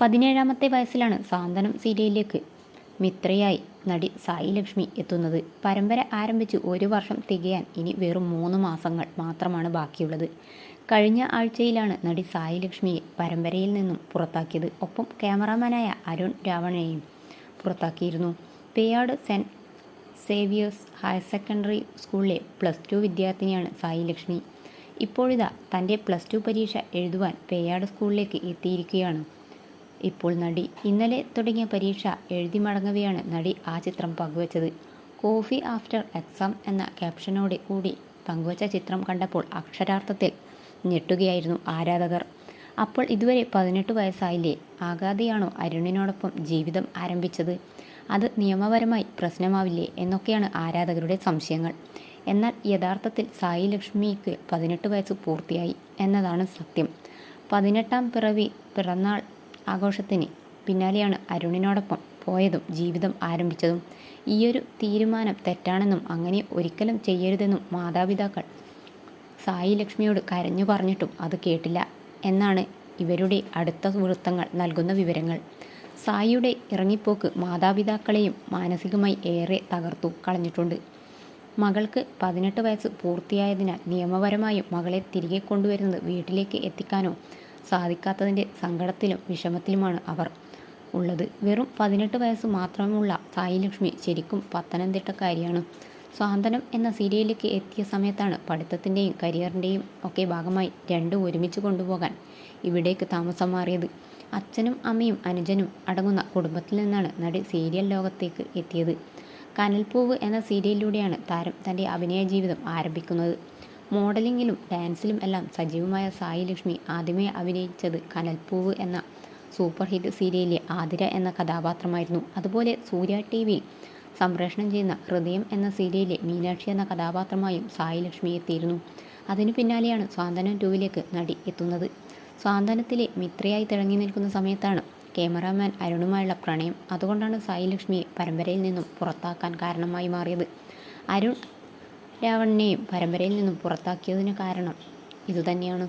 പതിനേഴാമത്തെ വയസ്സിലാണ് സാന്ത്വനം സീരിയലിലേക്ക് മിത്രയായി നടി സായി ലക്ഷ്മി എത്തുന്നത്. പരമ്പര ആരംഭിച്ച് ഒരു വർഷം തികയാൻ ഇനി വെറും മൂന്ന് മാസങ്ങൾ മാത്രമാണ് ബാക്കിയുള്ളത്. കഴിഞ്ഞ ആഴ്ചയിലാണ് നടി സായി ലക്ഷ്മിയെ പരമ്പരയിൽ നിന്നും പുറത്താക്കിയത്. ഒപ്പം ക്യാമറാമാനായ അരുൺ രാവണനെയും പുറത്താക്കിയിരുന്നു. Peyad saint Xavier's higher secondary സ്കൂളിലെ പ്ലസ് ടു വിദ്യാർത്ഥിനിയാണ് സായി ലക്ഷ്മി. ഇപ്പോഴിതാ തന്റെ പ്ലസ് ടു പരീക്ഷ എഴുതുവാൻ പേയാട് സ്കൂളിലേക്ക് എത്തിയിരിക്കുകയാണ്. ഇപ്പോൾ നടി ഇന്നലെ തുടങ്ങിയ പരീക്ഷ എഴുതി മടങ്ങവെയാണ് നടി ആ ചിത്രം പങ്കുവച്ചത്. കോഫി ആഫ്റ്റർ എക്സാം എന്ന ക്യാപ്ഷനോടെ കൂടി പങ്കുവച്ച ചിത്രം കണ്ടപ്പോൾ അക്ഷരാർത്ഥത്തിൽ ഞെട്ടുകയായിരുന്നു ആരാധകർ. അപ്പോൾ ഇതുവരെ പതിനെട്ട് വയസ്സായില്ലേ? ആകാതെയാണോ അരുണിനോടൊപ്പം ജീവിതം ആരംഭിച്ചത്? അത് നിയമപരമായി പ്രശ്നമാവില്ലേ എന്നൊക്കെയാണ് ആരാധകരുടെ സംശയങ്ങൾ. എന്നാൽ യഥാർത്ഥത്തിൽ സായി ലക്ഷ്മിക്ക് പതിനെട്ട് വയസ്സ് പൂർത്തിയായി എന്നതാണ് സത്യം. പതിനെട്ടാം പിറവി പിറന്നാൾ ആഘോഷത്തിന് പിന്നാലെയാണ് അരുണിനോടൊപ്പം പോയതും ജീവിതം ആരംഭിച്ചതും. ഈയൊരു തീരുമാനം തെറ്റാണെന്നും അങ്ങനെ ഒരിക്കലും ചെയ്യരുതെന്നും മാതാപിതാക്കൾ സായി ലക്ഷ്മിയോട് കരഞ്ഞു പറഞ്ഞിട്ടും അത് കേട്ടില്ല എന്നാണ് ഇവരുടെ അടുത്ത വൃത്തങ്ങൾ നൽകുന്ന വിവരങ്ങൾ. സായിയുടെ ഇറങ്ങിപ്പോക്ക് മാതാപിതാക്കളെയും മാനസികമായി ഏറെ തകർത്തു കളഞ്ഞിട്ടുണ്ട്. മകൾക്ക് പതിനെട്ട് വയസ്സ് പൂർത്തിയായതിനാൽ നിയമപരമായും മകളെ തിരികെ കൊണ്ടുവരുന്നത് വീട്ടിലേക്ക് എത്തിക്കാനോ സാധിക്കാത്തതിന്റെ സങ്കടത്തിലും വിഷമത്തിലുമാണ് അവർ ഉള്ളത്. വെറും പതിനെട്ട് വയസ്സ് മാത്രമുള്ള സായി ലക്ഷ്മി ശരിക്കും പത്തനംതിട്ടക്കാരിയാണ് സ്വാന്തനം എന്ന സീരിയലിലേക്ക് എത്തിയ സമയത്താണ് പഠിത്തത്തിന്റെയും കരിയറിന്റെയും ഒക്കെ ഭാഗമായി രണ്ടും ഒരുമിച്ച് കൊണ്ടുപോകാൻ ഇവിടേക്ക് താമസം മാറിയത്. അച്ഛനും അമ്മയും അനുജനും അടങ്ങുന്ന കുടുംബത്തിൽ നിന്നാണ് നടി സീരിയൽ ലോകത്തേക്ക് എത്തിയത്. കനൽപ്പൂവ് എന്ന സീരിയലിലൂടെയാണ് താരം തന്റെ അഭിനയ ജീവിതം ആരംഭിക്കുന്നത്. മോഡലിങ്ങിലും ഡാൻസിലും എല്ലാം സജീവമായ സായി ലക്ഷ്മി ആദ്യമേ അഭിനയിച്ചത് കനൽപ്പൂവ് എന്ന സൂപ്പർ ഹിറ്റ് സീരിയലിലെ ആതിര എന്ന കഥാപാത്രമായിരുന്നു. അതുപോലെ സൂര്യ ടി വിയിൽ സംപ്രേഷണം ചെയ്യുന്ന ഹൃദയം എന്ന സീരിയലിലെ മീനാക്ഷി എന്ന കഥാപാത്രമായും സായി ലക്ഷ്മി എത്തിയിരുന്നു. അതിനു പിന്നാലെയാണ് സ്വാന്തനം ടൂവിലേക്ക് നടി എത്തുന്നത്. സ്വാന്തനത്തിലെ മിത്രയായി തിളങ്ങി നിൽക്കുന്ന സമയത്താണ് ക്യാമറാമാൻ അരുണുമായുള്ള പ്രണയം. അതുകൊണ്ടാണ് സായി ലക്ഷ്മിയെ പരമ്പരയിൽ നിന്നും പുറത്താക്കാൻ കാരണമായി മാറിയത്. അരുൺ രാവണിനെയും പരമ്പരയിൽ നിന്നും പുറത്താക്കിയതിന് കാരണം ഇതുതന്നെയാണ്.